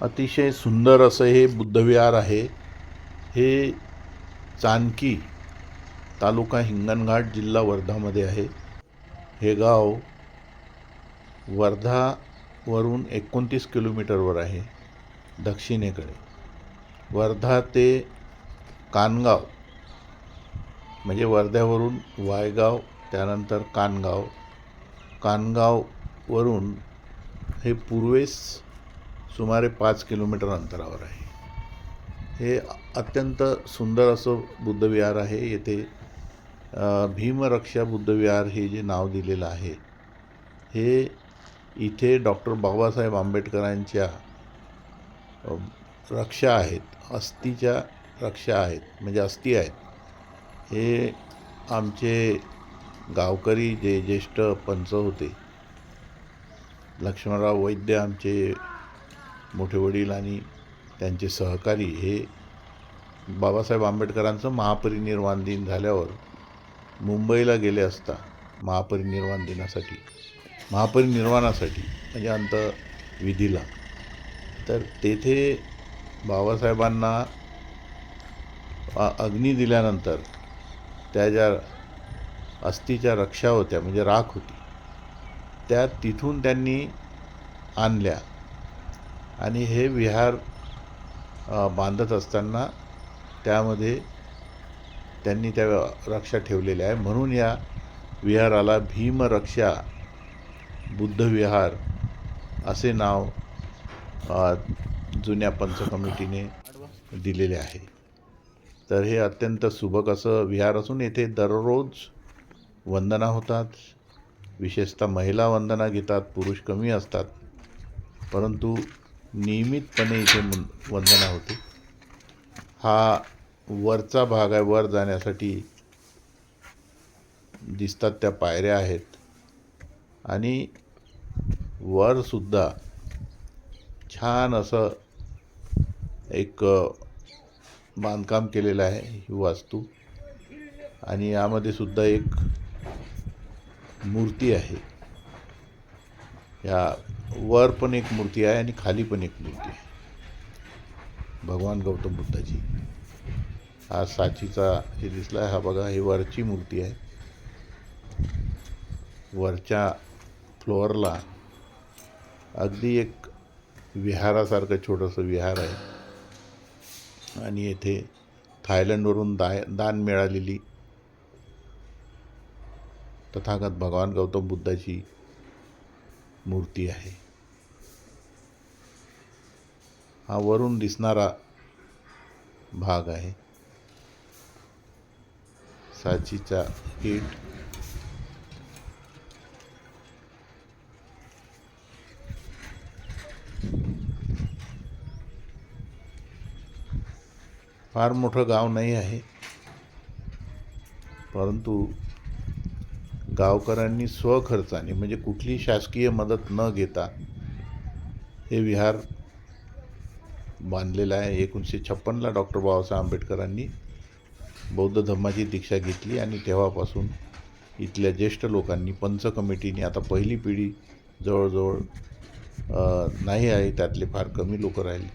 अतिशय सुंदर असं हे बुद्धविहार आहे. हे चानकी तालुका हिंगणघाट जिल्हा वर्धामध्ये आहे. हे गाव वर्धावरून एकोणतीस किलोमीटरवर आहे दक्षिणेकडे. वर्धा ते कानगाव म्हणजे वर्ध्यावरून वायगाव त्यानंतर कानगाव. कानगाववरून हे पूर्वेस सुमारे पाच किलोमीटर अंतरावर आहे. हे अत्यंत सुंदर असं बुद्धविहार आहे. येथे भीमरक्षा बुद्धविहार हे जे नाव दिलेलं आहे हे इथे डॉक्टर बाबासाहेब आंबेडकरांच्या रक्षा आहेत अस्थिच्या रक्षा आहेत म्हणजे अस्थी आहेत. हे आमचे गावकरी जे ज्येष्ठ पंच होते लक्ष्मणराव वैद्य आमचे मोठे वडील आणि त्यांचे सहकारी हे बाबासाहेब आंबेडकरांचं महापरिनिर्वाण दिन झाल्यावर मुंबईला गेले असता महापरिनिर्वाण दिनासाठी महापरिनिर्वाणासाठी म्हणजे अंतविधीला. तर तेथे बाबासाहेबांना अग्नी दिल्यानंतर त्या ज्या अस्थिच्या रक्षा होत्या म्हणजे राख होती त्या तिथून त्यांनी आणल्या. आणि हे विहार बांधत असताना त्यामध्ये त्यांनी त्या रक्षा ठेवलेल्या आहे. म्हणून या विहाराला भीमरक्षा बुद्ध विहार असे नाव जुन्या पंच कमिटीने दिलेले आहे. तर हे अत्यंत सुबक असं विहार असून येथे दररोज वंदना होतात. विशेषतः महिला वंदना घेतात पुरुष कमी असतात. परंतु नियमितपणे इथे मुन- वंदना होते. हा वरचा भाग आहे वर जाण्यासाठी दिसतात त्या पायऱ्या आहेत. आणि वरसुद्धा छान असं एक बांधकाम केलेलं आहे ही वास्तू. आणि यामध्ये सुद्धा एक मूर्ती आहे. या वर पण एक मूर्ती आहे आणि खाली पण एक मूर्ती आहे. भगवान गौतम बुद्धाची. हा साचीचा हे दिसला हा बघा ही वरची मूर्ती आहे. वरच्या फ्लोअरला अगदी एक विहारासारखं छोटंसं विहार आहे. आणि येथे थायलंडवरून दाय दान मिळालेली तथागत भगवान गौतम बुद्धाची मूर्ती आहे. हा वरून दिसणारा भाग आहे. साचीचा गेट. फार मोठं गाव नाही आहे. परंतु गावकऱ्यांनी स्वखर्चाने म्हणजे कुठली शासकीय मदत न घेता हे विहार बांधलेलं आहे. एकोणीसशे छप्पनला डॉक्टर बाबासाहेब आंबेडकरांनी बौद्ध धर्माची दीक्षा घेतली आणि तेव्हापासून इथल्या ज्येष्ठ लोकांनी पंच कमिटीने आता पहिली पिढी जवळजवळ नाही आहे त्यातले फार कमी लोक राहिले.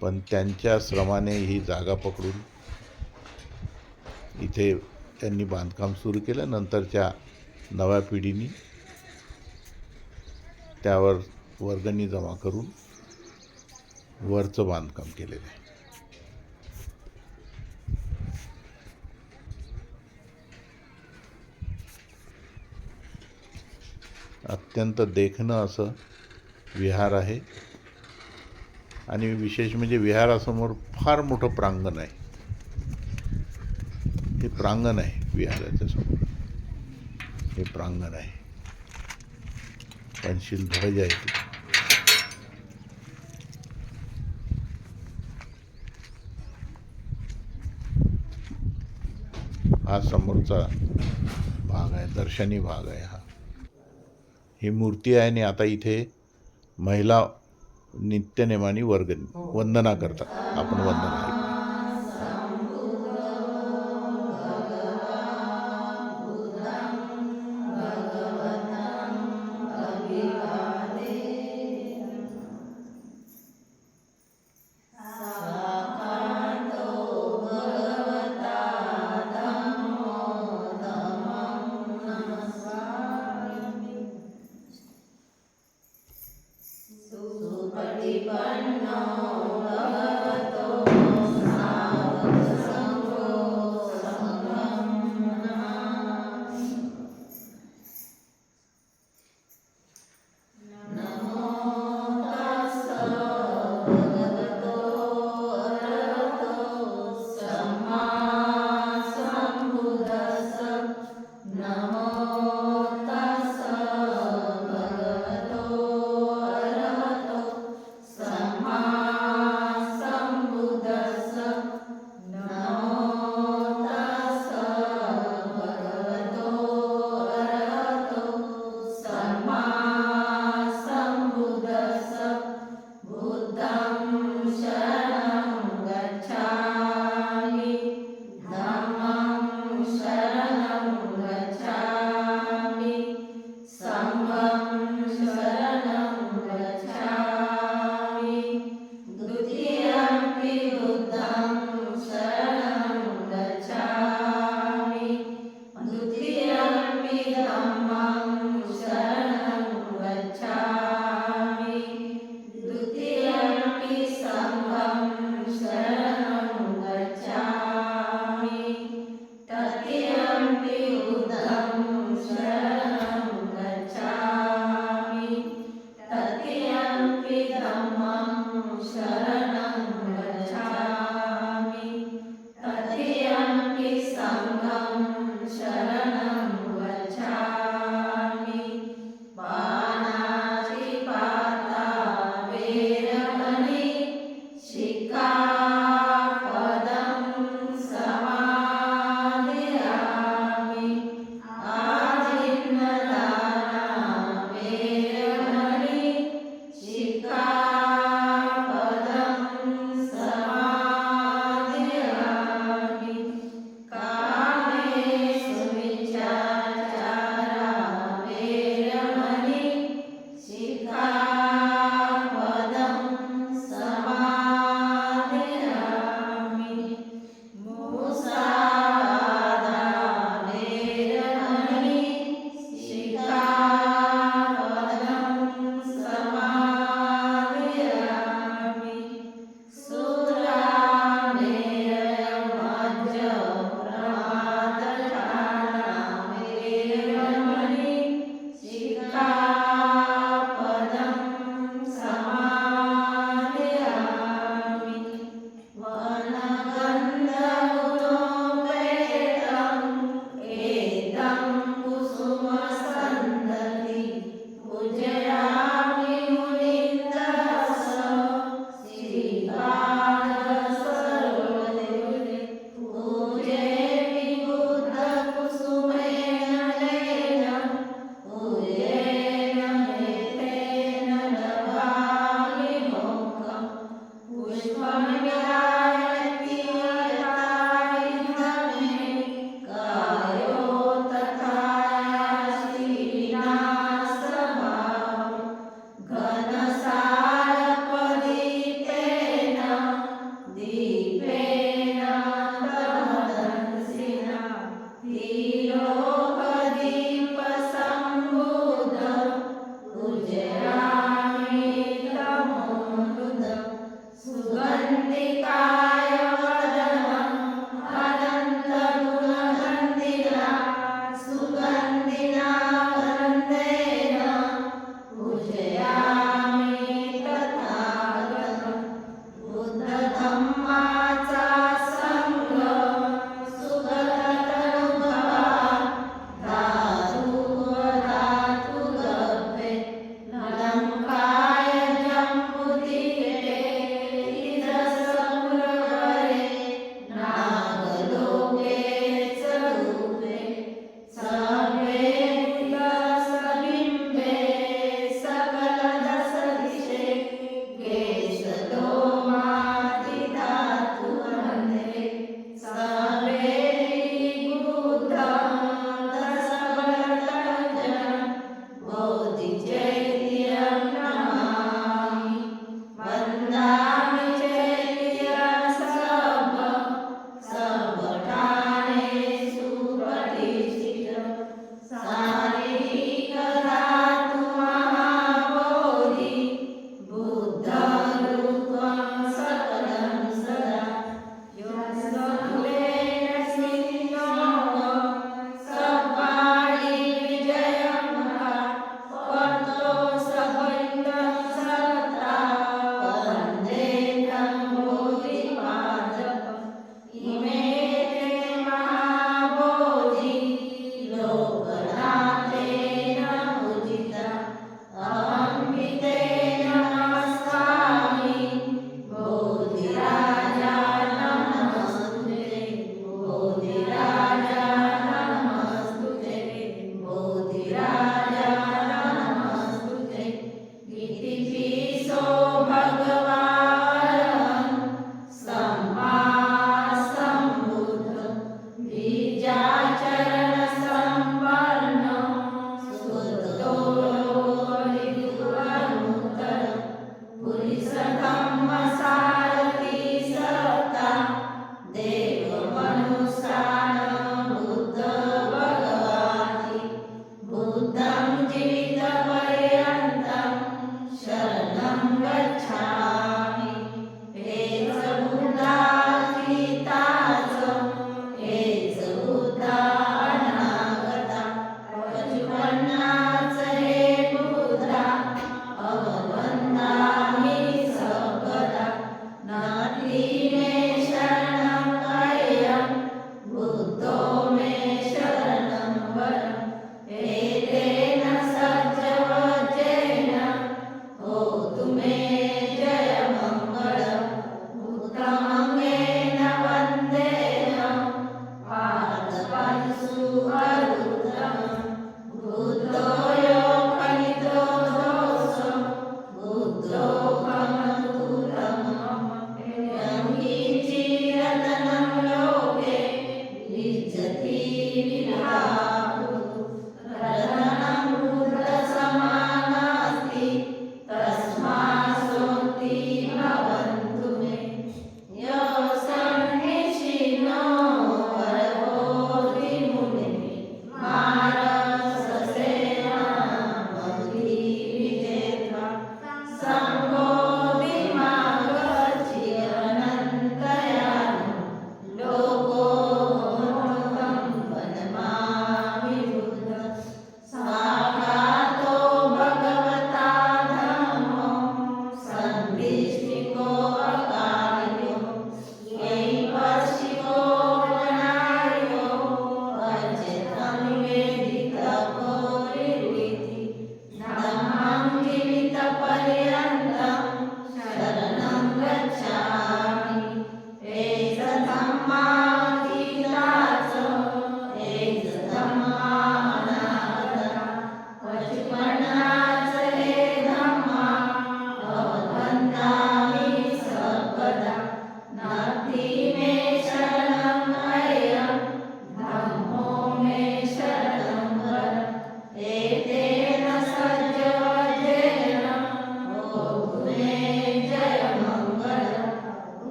पण त्यांच्या श्रमाने ही जागा पकडून इथे त्यांनी बांधकाम सुरू केलं. नंतरच्या नव्या पिढीनी त्यावर वर्गणी जमा करून वरचं बांधकाम केलेलं आहे. अत्यंत देखणं असं विहार आहे. आणि विशेष म्हणजे विहारासमोर फार मोठं प्रांगण आहे. हे प्रांगण आहे विहाराच्या समोर. हे प्रांगण आहे. पंचशील ध्वज आहे. हा समोरचा भाग आहे दर्शनी भाग आहे हा. ही मूर्ती आहे आणि आता इथे महिला नित्यनेमाने वर्ग वंदना करतात. आपण वंदना. 嗯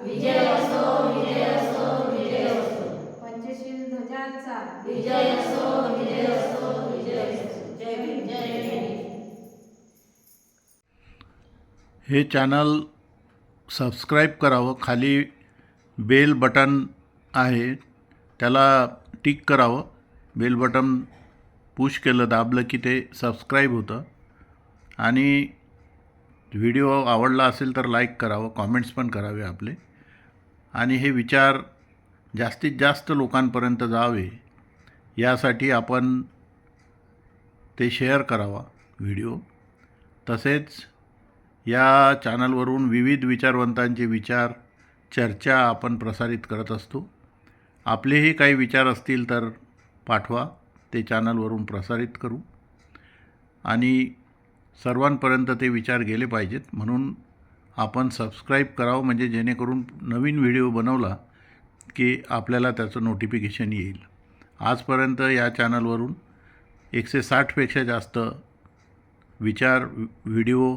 आंबेडकरांचा पंचशील ध्वजांचा. हे चॅनल सबस्क्राईब करावं खाली बेल बटन आहे त्याला टिक करावं. बेल बटन पुश केलं दाबलं की ते सबस्क्राईब होतं. आणि व्हिडिओ आवडला असेल तर लाईक करावं कॉमेंट्स पण करावे आपले. आणि हे विचार जास्तीत जास्त लोकांपर्यंत जावे यासाठी आपण ते शेअर करावा व्हिडिओ तसेच या चॅनलवरून विविध विचारवंतांचे विचार चर्चा आपण प्रसारित करत असतो. आपलेही काही विचार असतील तर पाठवा ते चॅनलवरून प्रसारित करू. आणि सर्वांपर्यंत ते विचार गेले पाहिजेत. म्हणून आपण सबस्क्राईब करावं म्हणजे जेणेकरून नवीन व्हिडिओ बनवला की आपल्याला त्याचं नोटिफिकेशन येईल. आजपर्यंत या चॅनलवरून एकशे साठपेक्षा जास्त विचार व्हिडिओ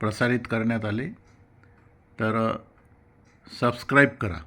प्रसारित करण्यात आले. तर सबस्क्राईब करा.